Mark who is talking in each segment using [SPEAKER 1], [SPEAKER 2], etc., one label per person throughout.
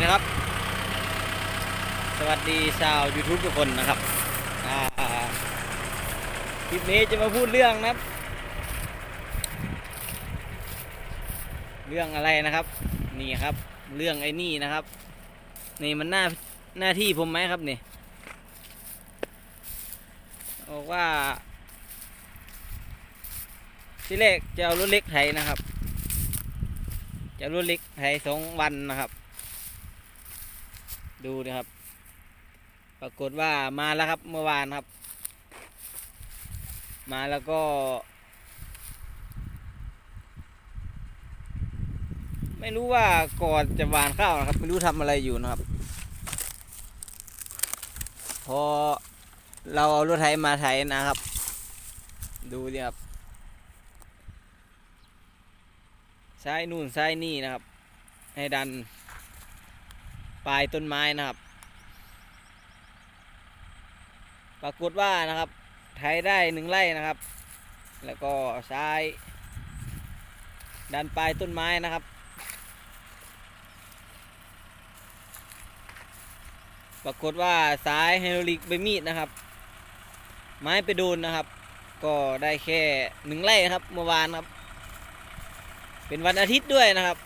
[SPEAKER 1] ดีครับ สวัสดีชาว YouTube ทุกคนนะครับคลิปนี้จะมาพูดเรื่องนะครับ เรื่องอะไรนะครับ นี่ครับ เรื่องไอ้นี่นะครับ นี่มันหน้าหน้าที่ผมไหมครับนี่บอกว่าที่แรกจะเอารถเล็กไถนะครับ จะรถเล็กไถสองวันนะครับ ดูนะครับ ปรากฏว่ามาแล้วครับเมื่อวานครับ มาแล้วก็ ไม่รู้ว่าก่อนจะหวานข้าวนะครับ ไม่รู้ทำอะไรอยู่นะครับ พอเราเอารถไถมาไถนะครับ ดูดิครับซ้ายนู่นซ้ายนี่นะครับ ให้ดัน ปลายต้นไม้นะครับ ปรากฏว่านะครับไถได้หนึ่งไร่นะครับ แล้วก็ซ้ายดันปลายต้นไม้นะครับ ปรากฏว่าสายไฮโดรลิกใบมีดนะครับ ไม้ไปโดนนะครับ ก็ได้แค่หนึ่งไร่ครับเมื่อวานครับ เป็นวันอาทิตย์ด้วยนะครับ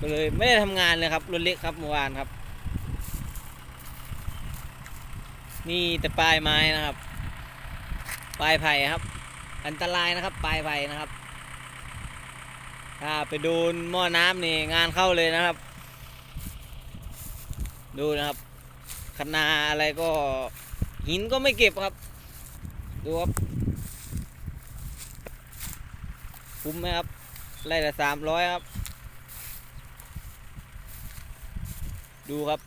[SPEAKER 1] ก็เลยไม่ได้ทำงานเลยครับรถเล็กครับเมื่อวานครับ นี่แต่ปลายไม้นะครับ ปลายไผ่ครับ อันตรายนะครับ ปลายไผ่นะครับ ถ้าไปโดนหม้อน้ำนี่งานเข้าเลยนะครับ ดูนะครับคนาอะไรก็หินก็ไม่เก็บครับ ดูครับ คุ้มไหมครับไร่ละสามร้อยครับ ดูครับ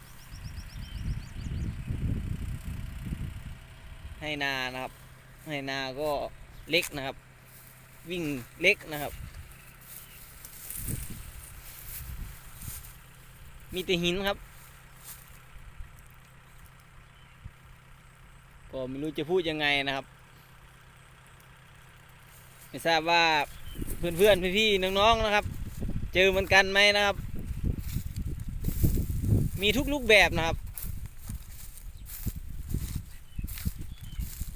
[SPEAKER 1] ให้นานะครับ ให้นาก็เล็กนะครับ วิ่งเล็กนะครับ มีแต่หินครับ ก็ไม่รู้จะพูดยังไงนะครับ ไม่ทราบว่าเพื่อนๆพี่ๆน้องๆนะครับ เจอเหมือนกันไหมนะครับ มีทุกรูปแบบนะครับ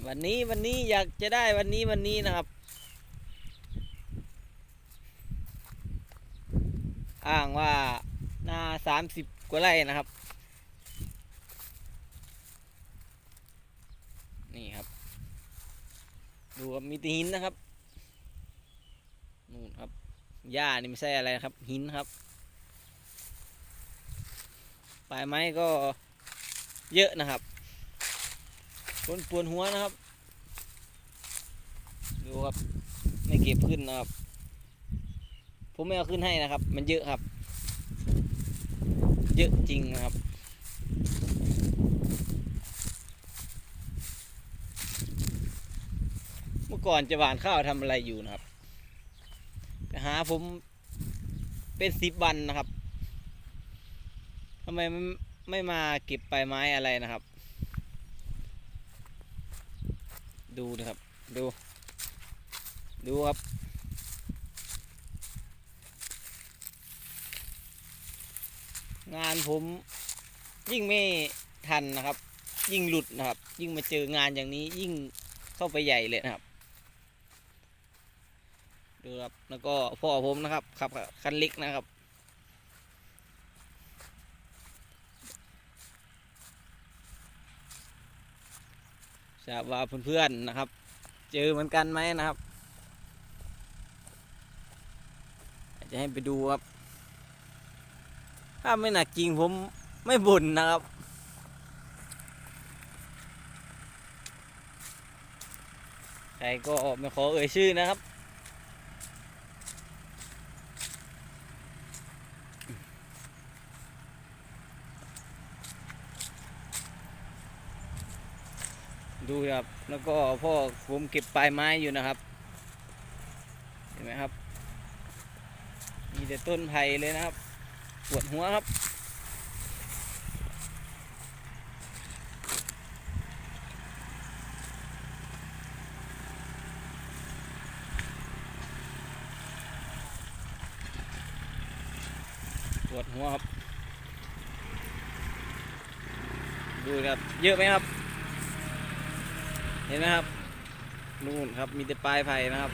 [SPEAKER 1] วันนี้วันนี้อยากจะได้วันนี้วันนี้นะครับ อ้างว่านาสามสิบกว่าไร่นะครับ นี่ครับ ดูครับมีแต่หินนะครับนู่นครับหญ้านี่ไม่ใช่อะไรนะครับ หินครับ ปลายไม้ก็เยอะนะครับปนปวนหัวนะครับ ดูครับ ไม่เก็บขึ้นนะครับ ผมไม่เอาขึ้นให้นะครับ มันเยอะครับ เยอะจริงนะครับเมื่อก่อนจะหวานข้าวทำอะไรอยู่นะครับไปหาผมเป็นสิบวันนะครับ ทำไมไม่ไม่มาเก็บใบไม้อะไรนะครับ ดูนะครับดู ดูครับงานผมยิ่งไม่ทันนะครับ ยิ่งหลุดนะครับ ยิ่งมาเจองานอย่างนี้ยิ่งเข้าไปใหญ่เลยนะครับ ดูครับแล้วก็พ่อผมนะครับขับคันเล็กนะครับ จะว่าเพื่อนๆนะครับ เจอเหมือนกันไหมนะครับ จะให้ไปดูครับ ถ้าไม่หนักจริงผมไม่บ่นนะครับใครก็ไม่ขอเอ่ยชื่อนะครับ ดูครับ แล้วก็พ่อผมเก็บปลายไม้อยู่นะครับ เห็นไหมครับ มีแต่ต้นไผ่เลยนะครับ ปวดหัวครับ ปวดหัวครับ ดูครับ เยอะไหมครับ เห็นไหมครับ นู่นครับมีแต่ปลายไผ่นะครับ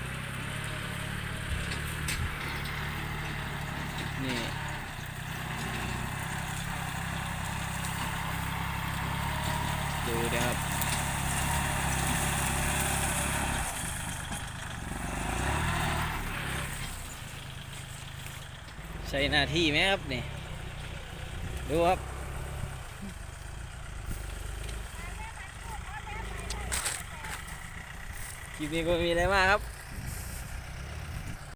[SPEAKER 1] นี่ดูนะครับใช้หน้าที่ไหมครับนี่ดูครับ คลิปนี้ก็มีอะไรมากครับ